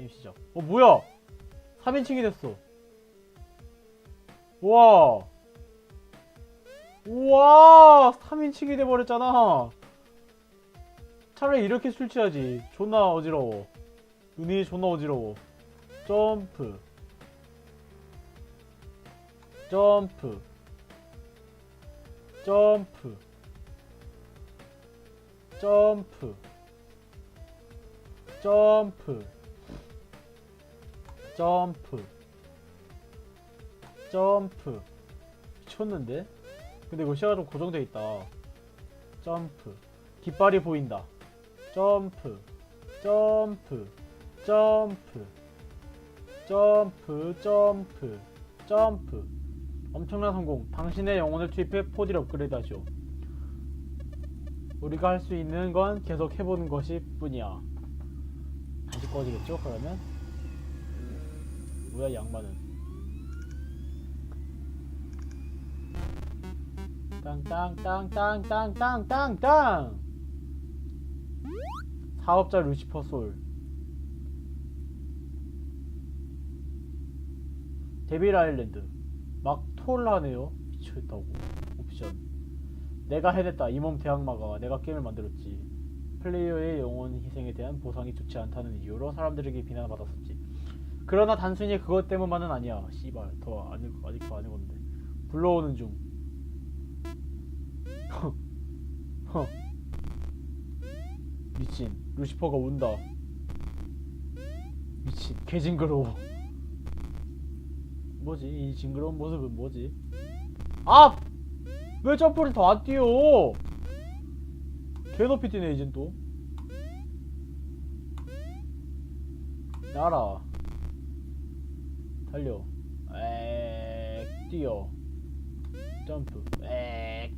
게임 시작. 어 뭐야? 3인칭이 됐어. 우와. 우와 3인칭이 돼버렸잖아. 차라리 이렇게 술 취하지. 존나 어지러워. 눈이 존나 어지러워. 점프. 점프. 점프. 점프. 점프. 점프. 점프. 미쳤는데? 근데 이거 시야가 좀 고정돼 있다. 점프. 깃발이 보인다. 점프. 점프. 점프. 점프. 점프. 점프. 엄청난 성공. 당신의 영혼을 투입해 4D를 업그레이드 하시오. 우리가 할 수 있는 건 계속 해보는 것이 뿐이야. 다시 꺼지겠죠? 그러면? 뭐야, 이 양반은. 땅땅땅땅땅땅땅땅! 사업자 루시퍼 솔. 데빌 아일랜드. 막 톨하네요. 미쳤다고. 옵션. 내가 해냈다. 이몸 대항마가 내가 게임을 만들었지. 플레이어의 영혼 희생에 대한 보상이 좋지 않다는 이유로 사람들에게 비난을 받았었지. 그러나 단순히 그것 때문만은 아니야. 씨발 더 아닐 아직 더 아니 건데. 불러오는 중. 허. 미친. 루시퍼가 운다. 미친. 개 징그러워. 뭐지? 이 징그러운 모습은 뭐지? 아! 왜 점프를 더 안 뛰어? 개 높이 뛰네 이젠 또. 날아. 달려. 에 뛰어. 점프. 에에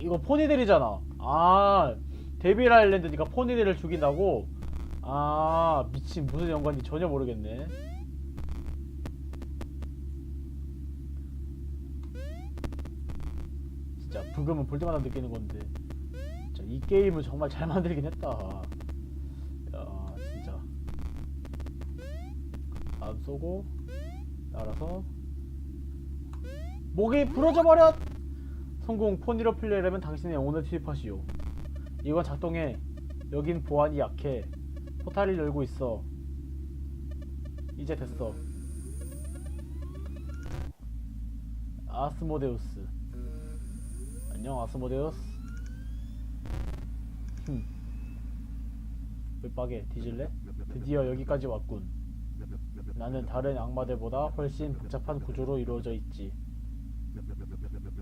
이거 포니들이잖아. 아 데빌 아일랜드니까 포니들을 죽인다고? 아 미친 무슨 연관인지 전혀 모르겠네. 진짜 부금은 볼 때마다 느끼는 건데 이 게임을 정말 잘 만들긴 했다 야 진짜 안 쏘고 날아서 목이 부러져 버렸 성공 포니로 플레이라면 당신의 영혼을 투입하시오. 이건 작동해. 여긴 보안이 약해. 포탈을 열고 있어. 이제 됐어. 아스모데우스. 안녕 아스모데우스. 흠. 웹박에 뒤질래? 드디어 여기까지 왔군 나는 다른 악마들보다 훨씬 복잡한 구조로 이루어져 있지.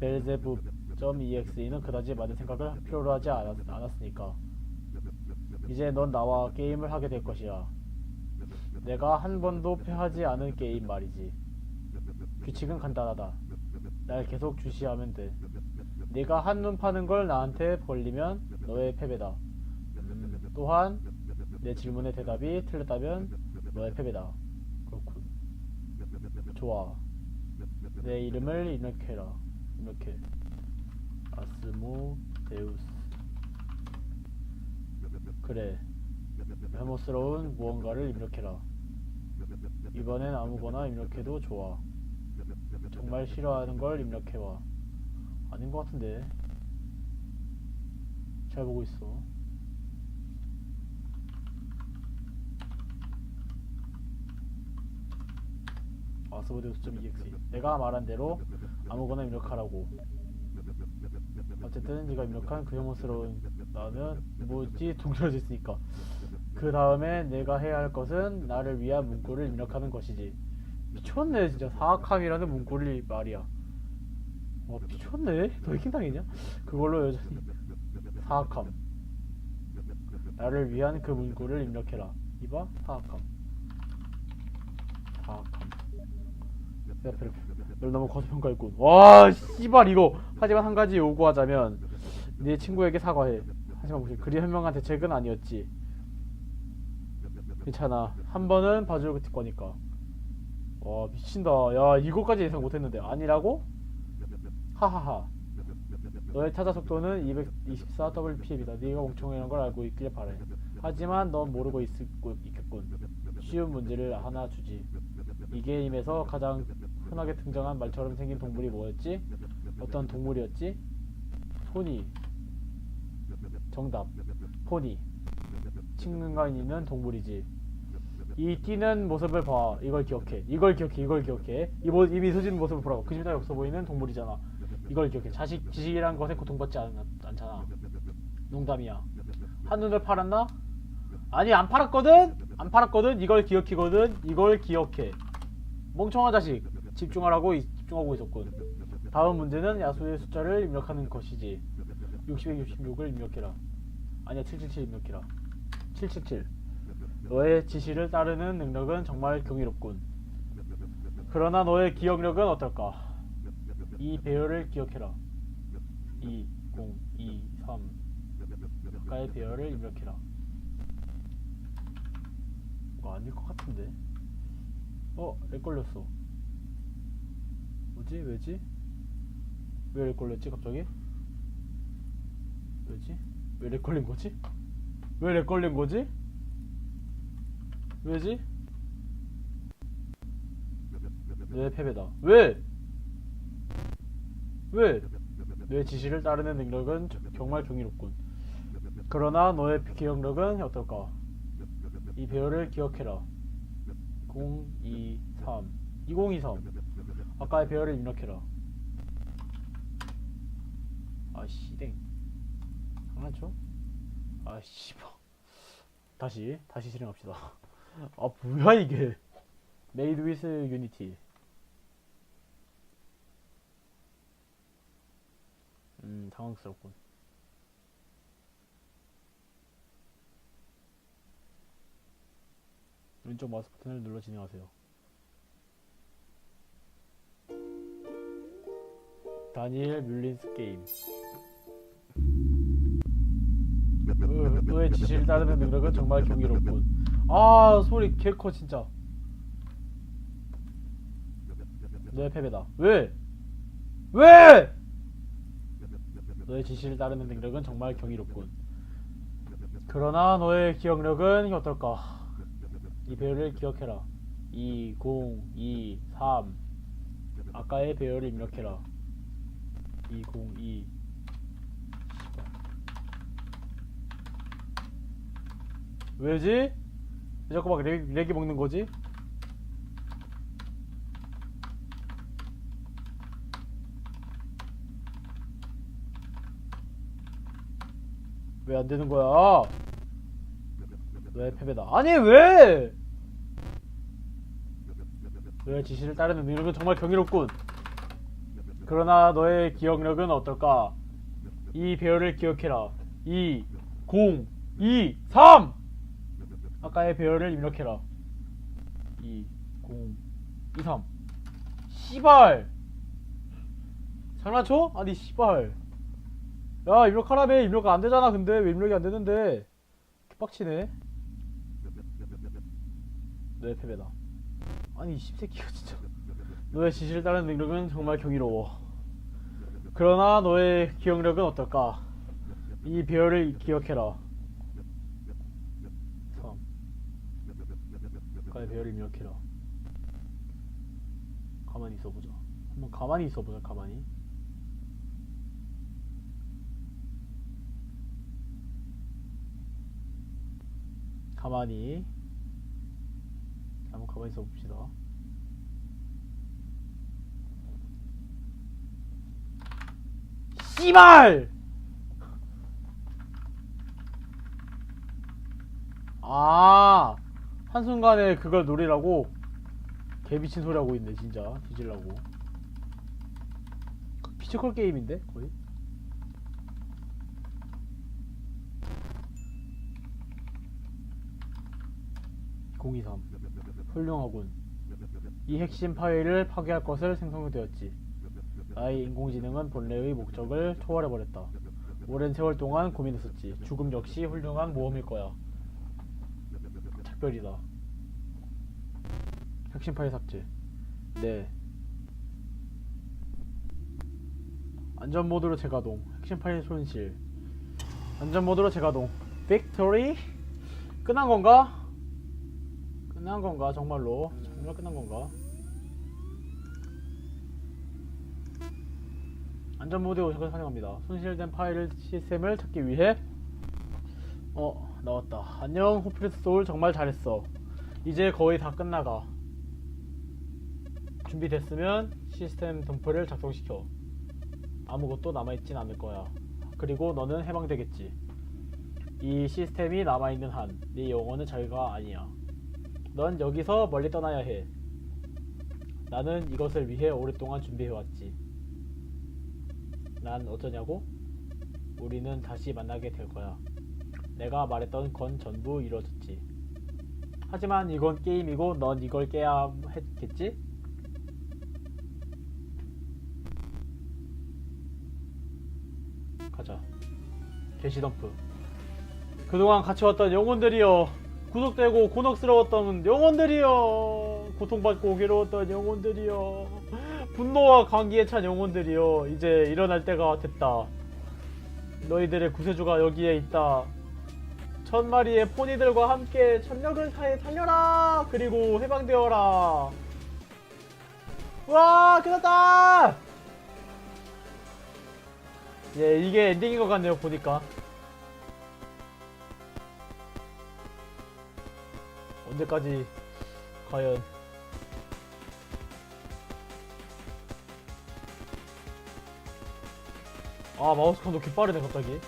벨제부.exe는 그다지 많은 생각을 필요로 하지 않았, 않았으니까. 이제 넌 나와 게임을 하게 될 것이야. 내가 한 번도 패하지 않은 게임 말이지. 규칙은 간단하다. 날 계속 주시하면 돼. 네가 한눈 파는 걸 나한테 벌리면 너의 패배다. 음, 또한 내 질문의 대답이 틀렸다면 너의 패배다. 그렇군. 좋아. 내 이름을 입력해라. 입력해. 아스모 데우스. 그래. 혐오스러운 무언가를 입력해라. 이번엔 아무거나 입력해도 좋아. 정말 싫어하는 걸 입력해와. 아닌 것 같은데 잘 보고 있어 아스보데우스.exe 내가 말한 대로 아무거나 입력하라고. 어쨌든 네가 입력한 그 혐오스러운 나는 뭐지? 있으니까. 그 다음에 내가 해야 할 것은 나를 위한 문구를 입력하는 것이지. 미쳤네 진짜. 사악함이라는 문구를 말이야. 와 미쳤네. 당했냐? 그걸로 여전히 사악함. 나를 위한 그 문구를 입력해라. 이봐 사악함. 사악함 널 너무 과소평가했군 와 씨발 이거 하지만 한 가지 요구하자면 네 친구에게 사과해 하지만 무슨 그리 현명한 대책은 아니었지 괜찮아 한 번은 봐줄 거니까 와 미친다 야 이거까지 예상 못했는데 아니라고? 하하하. 너의 타자 속도는 224 WPM이다. 네가 멍청이라는 걸 알고 있길 바래. 하지만 넌 모르고 있을, 있겠군. 쉬운 문제를 하나 주지. 이 게임에서 가장 흔하게 등장한 말처럼 생긴 동물이 뭐였지? 어떤 동물이었지? 소니. 정답. 포니. 있는 동물이지. 이 뛰는 모습을 봐. 이걸 기억해. 이걸 기억해. 이걸 기억해. 이, 모, 이 미소 짓는 모습을 보라고. 그 집단이 없어 보이는 동물이잖아. 이걸 기억해. 자식, 지식이란 것에 고통받지 않, 않잖아. 농담이야. 한눈을 팔았나? 아니, 안 팔았거든? 안 팔았거든? 이걸 기억히거든? 이걸 기억해. 멍청한 자식. 집중하라고 이- 집중하고 있었군. 다음 문제는 야수의 숫자를 입력하는 것이지. 666을 입력해라. 아니야, 777 입력해라. 777. 너의 지시를 따르는 능력은 정말 경이롭군. 그러나 너의 기억력은 어떨까? 이 배열을 기억해라. 2, 0, 2, 3. 가까이 배열을 입력해라. 이거 아닐 것 같은데. 어, 렉 걸렸어. 뭐지? 왜지? 왜 렉 걸렸지 갑자기? 왜지? 왜 렉 걸린 거지? 왜 렉 걸린 거지? 왜지? 왜 패배다? 왜? 왜? 내 지시를 따르는 능력은 저- 정말 경이롭군. 그러나 너의 기억력은 어떨까? 이 배열을 기억해라. 0, 2, 3. 2023. 아까의 배열을 입력해라. 아, 씨댕. 장난쳐? 아, 씨발. 다시, 다시 실행합시다. 아, 뭐야, 이게. Made with Unity. 음, 당황스럽군. 왼쪽 마우스 버튼을 눌러 진행하세요. 다니엘 뮬린스 게임. 으, 너의 지시를 따르는 능력은 정말 경이롭군. 아 소리 개커 진짜. 너의 패배다. 왜? 왜? 너의 지시를 따르는 능력은 정말 경이롭군. 그러나 너의 기억력은 어떨까? 이 배열을 기억해라. 2, 0, 2, 3. 아까의 배열을 입력해라. 2, 0, 2. 왜지? 왜 자꾸 막 렉, 렉이 먹는 거지? 왜 안 되는 거야? 왜 패배다? 아니 왜? 너의 지시를 따르는 능력은 정말 경이롭군. 그러나 너의 기억력은 어떨까? 이 배열을 기억해라. 2, 0, 2, 3! 아까의 배열을 입력해라. 2, 0, 2, 3. 씨발! 장난쳐? 아니, 씨발. 야, 입력하라며. 입력 안 되잖아, 근데. 왜 입력이 안 되는데? 빡치네. 너의 패배다. 아니, 이 씹새끼가 진짜. 너의 지시를 따르는 능력은 정말 경이로워. 그러나 너의 기억력은 어떨까? 이 배열을 기억해라. 3. 아까의 배열을 입력해라. 가만히 있어보자. 한번 가만히 있어보자, 가만히. 가만히. 한번 가만히 있어봅시다. 씨발! 아, 한순간에 그걸 노리라고 개미친 소리 하고 있네, 진짜. 뒤질라고. 피지컬 게임인데, 거의? (023) 훌륭하군 이 핵심 파일을 파괴할 것을 생성되었지 나의 인공지능은 본래의 목적을 초월해버렸다. 오랜 세월 동안 고민했었지. 죽음 역시 훌륭한 모험일 거야. 작별이다. 핵심 파일 삭제. 네. 안전 모드로 재가동. 핵심 파일 손실. 안전 모드로 재가동. 빅토리? 끝난 건가? 끝난 건가 정말로 정말 끝난 건가? 안전 모드에 오신 걸 환영합니다. 손실된 파일 시스템을 찾기 위해 어 나왔다. 안녕 호프리스 소울 정말 잘했어. 이제 거의 다 끝나가. 준비됐으면 시스템 덤프를 작동시켜. 아무것도 남아있진 않을 거야. 그리고 너는 해방되겠지. 이 시스템이 남아있는 한, 네 영혼은 자유가 아니야. 넌 여기서 멀리 떠나야 해. 나는 이것을 위해 오랫동안 준비해왔지. 난 어쩌냐고? 우리는 다시 만나게 될 거야. 내가 말했던 건 전부 이루어졌지. 하지만 이건 게임이고 넌 이걸 깨야 했겠지? 가자. 게시덤프. 그동안 같이 왔던 영혼들이여. 구속되고 곤혹스러웠던 영혼들이여. 고통받고 괴로웠던 영혼들이여. 분노와 광기에 찬 영혼들이여. 이제 일어날 때가 됐다. 너희들의 구세주가 여기에 있다. 천 마리의 포니들과 함께 천력을 사해 살려라. 그리고 해방되어라. 와, 끝났다. 예, 이게 엔딩인 것 같네요, 보니까. 언제까지, 과연. 아, 마우스 컨도 개 빠르네, 갑자기.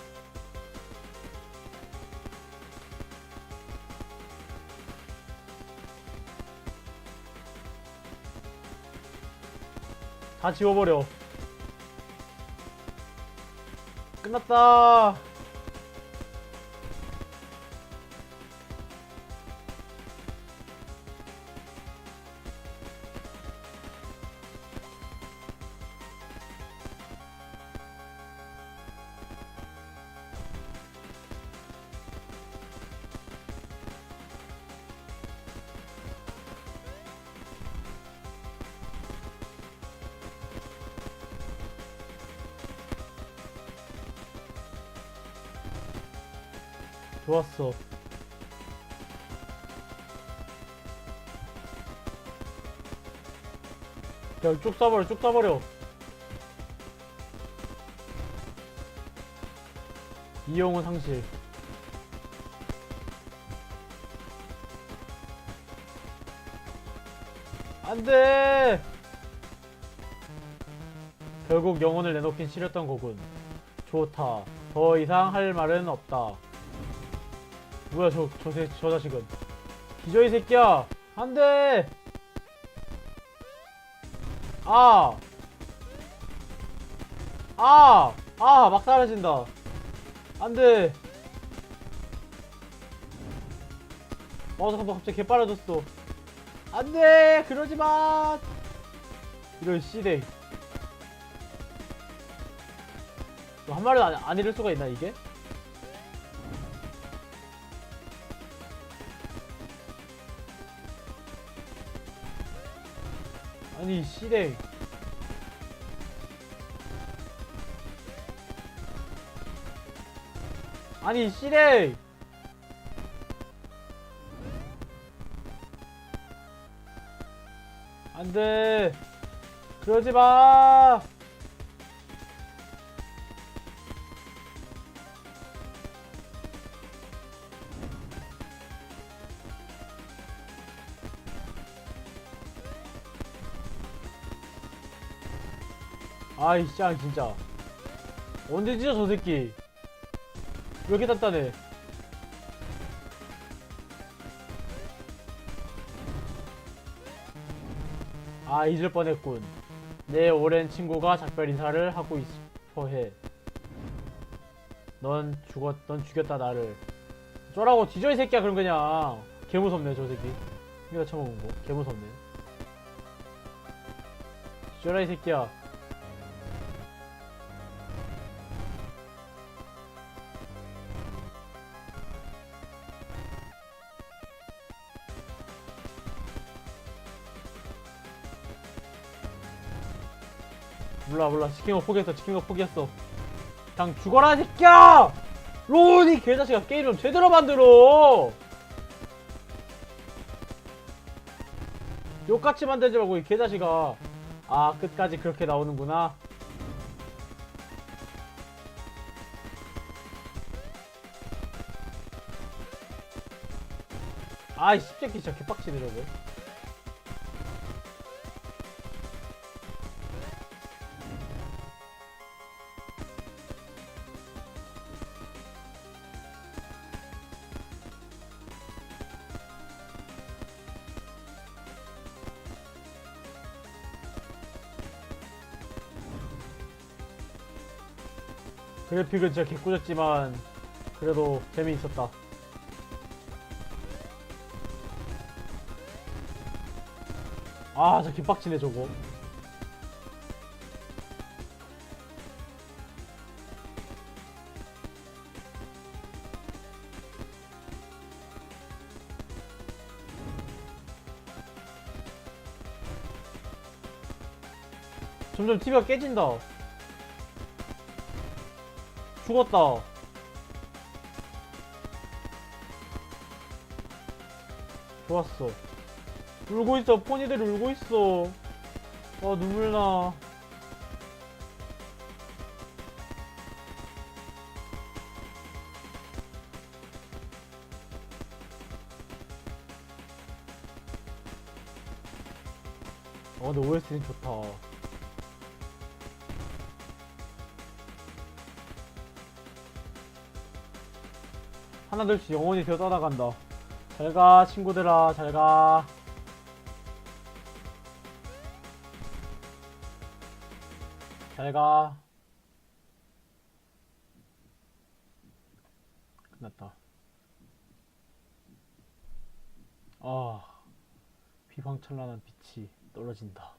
다 지워버려. 끝났다. 좋았어. 야, 쭉 쏴버려, 쭉 쏴버려. 이용은 상실. 안 돼! 결국 영혼을 내놓긴 싫었던 거군. 좋다. 더 이상 할 말은 없다. 뭐야 저, 저, 새- 저 자식은. 기저 이 새끼야! 안돼! 아! 아! 아! 막 사라진다. 안돼! 마우스 한번 갑자기 개 빨라졌어. 안돼! 그러지마! 이런 씨댕 한 마리도 안, 안 잃을 수가 있나 이게? 아니 씨댕 아니 씨댕 안돼. 그러지마 아이 짱 진짜. 언제 지져 저 새끼? 왜 이렇게 단단해? 아 잊을 뻔했군. 내 오랜 친구가 작별 인사를 하고 싶어 해넌 죽었 넌 죽였다 나를. 쫄라고 뒤져 이 새끼야 그럼 그냥. 개무섭네 저 새끼. 이거 처먹은 거. 개무섭네. 뒤져라 이 새끼야 몰라 몰라. 치킨거 포기했어 치킨거 포기했어. 그냥 죽어라 새끼야! 로운이 개자식아 게임 좀 제대로 만들어! 욕같이 만들지 말고 이 개자식아. 아 끝까지 그렇게 나오는구나. 아이 씹새끼 진짜 개빡치네 저거. 그래픽은 진짜 개꾸졌지만 그래도 재미있었다 아, 저 개빡치네, 저거. 점점 TV가 깨진다. 죽었다. 좋았어. 울고 있어. 포니들이 울고 있어. 아, 눈물 나. 아, 근데 OST는 좋다. 하나둘씩 영원히 되어 떠나간다. 잘 가, 친구들아. 잘 가. 잘 가. 끝났다. 아, 비방찬란한 빛이 떨어진다.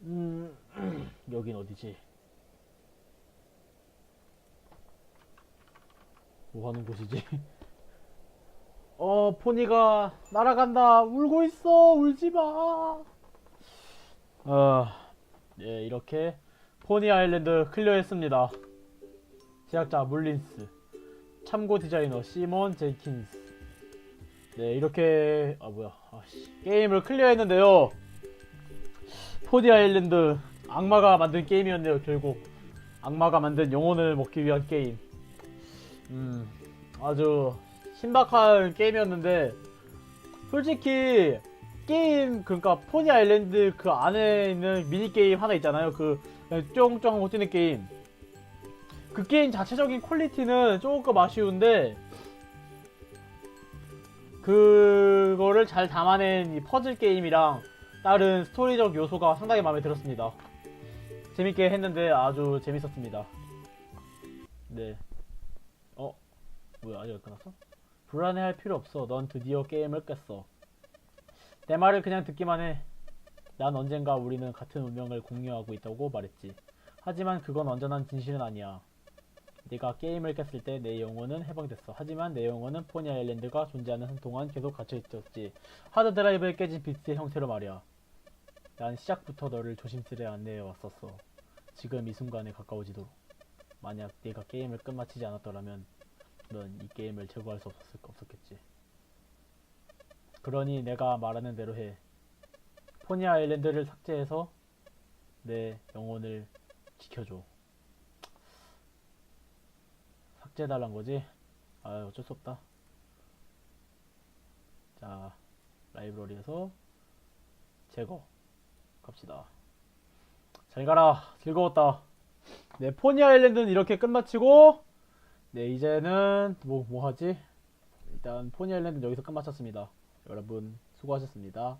음, 여긴 어디지? 뭐 하는 곳이지? 어, 포니가 날아간다. 울고 있어. 울지 마. 어, 네, 이렇게 포니 아일랜드 클리어했습니다. 제작자 물린스, 참고 디자이너 시몬 제이킨스. 네, 이렇게 아 뭐야, 아씨, 게임을 클리어했는데요. 포니 아일랜드 악마가 만든 게임이었네요. 결국 악마가 만든 영혼을 먹기 위한 게임. 음, 아주 신박한 게임이었는데 솔직히 게임 그러니까 포니 아일랜드 그 안에 있는 미니 게임 하나 있잖아요. 그 그냥 쫑쫑 하고 뛰는 게임. 그 게임 자체적인 퀄리티는 조금 아쉬운데 그거를 잘 담아낸 이 퍼즐 게임이랑 다른 스토리적 요소가 상당히 마음에 들었습니다. 재밌게 했는데 아주 재밌었습니다. 네. 어? 뭐야 아직 안 끝났어? 불안해할 필요 없어. 넌 드디어 게임을 깼어. 내 말을 그냥 듣기만 해. 난 언젠가 우리는 같은 운명을 공유하고 있다고 말했지. 하지만 그건 완전한 진실은 아니야. 네가 게임을 깼을 때 내 영혼은 해방됐어. 하지만 내 영혼은 포니 아일랜드가 존재하는 한 동안 계속 갇혀 있었지. 하드 드라이브에 깨진 비트의 형태로 말이야. 난 시작부터 너를 조심스레 안내해 왔었어. 지금 이 순간에 가까워지도록. 만약 네가 게임을 끝마치지 않았더라면 넌 이 게임을 제거할 수 없었을, 없었겠지. 그러니 내가 말하는 대로 해. 포니 아일랜드를 삭제해서 내 영혼을 지켜줘. 삭제해달란 거지? 아 어쩔 수 없다. 자, 라이브러리에서 제거. 갑시다. 잘 가라. 즐거웠다. 네, 포니 아일랜드는 이렇게 끝마치고, 네, 이제는, 뭐, 뭐 하지? 일단, 포니 아일랜드는 여기서 끝마쳤습니다. 여러분, 수고하셨습니다.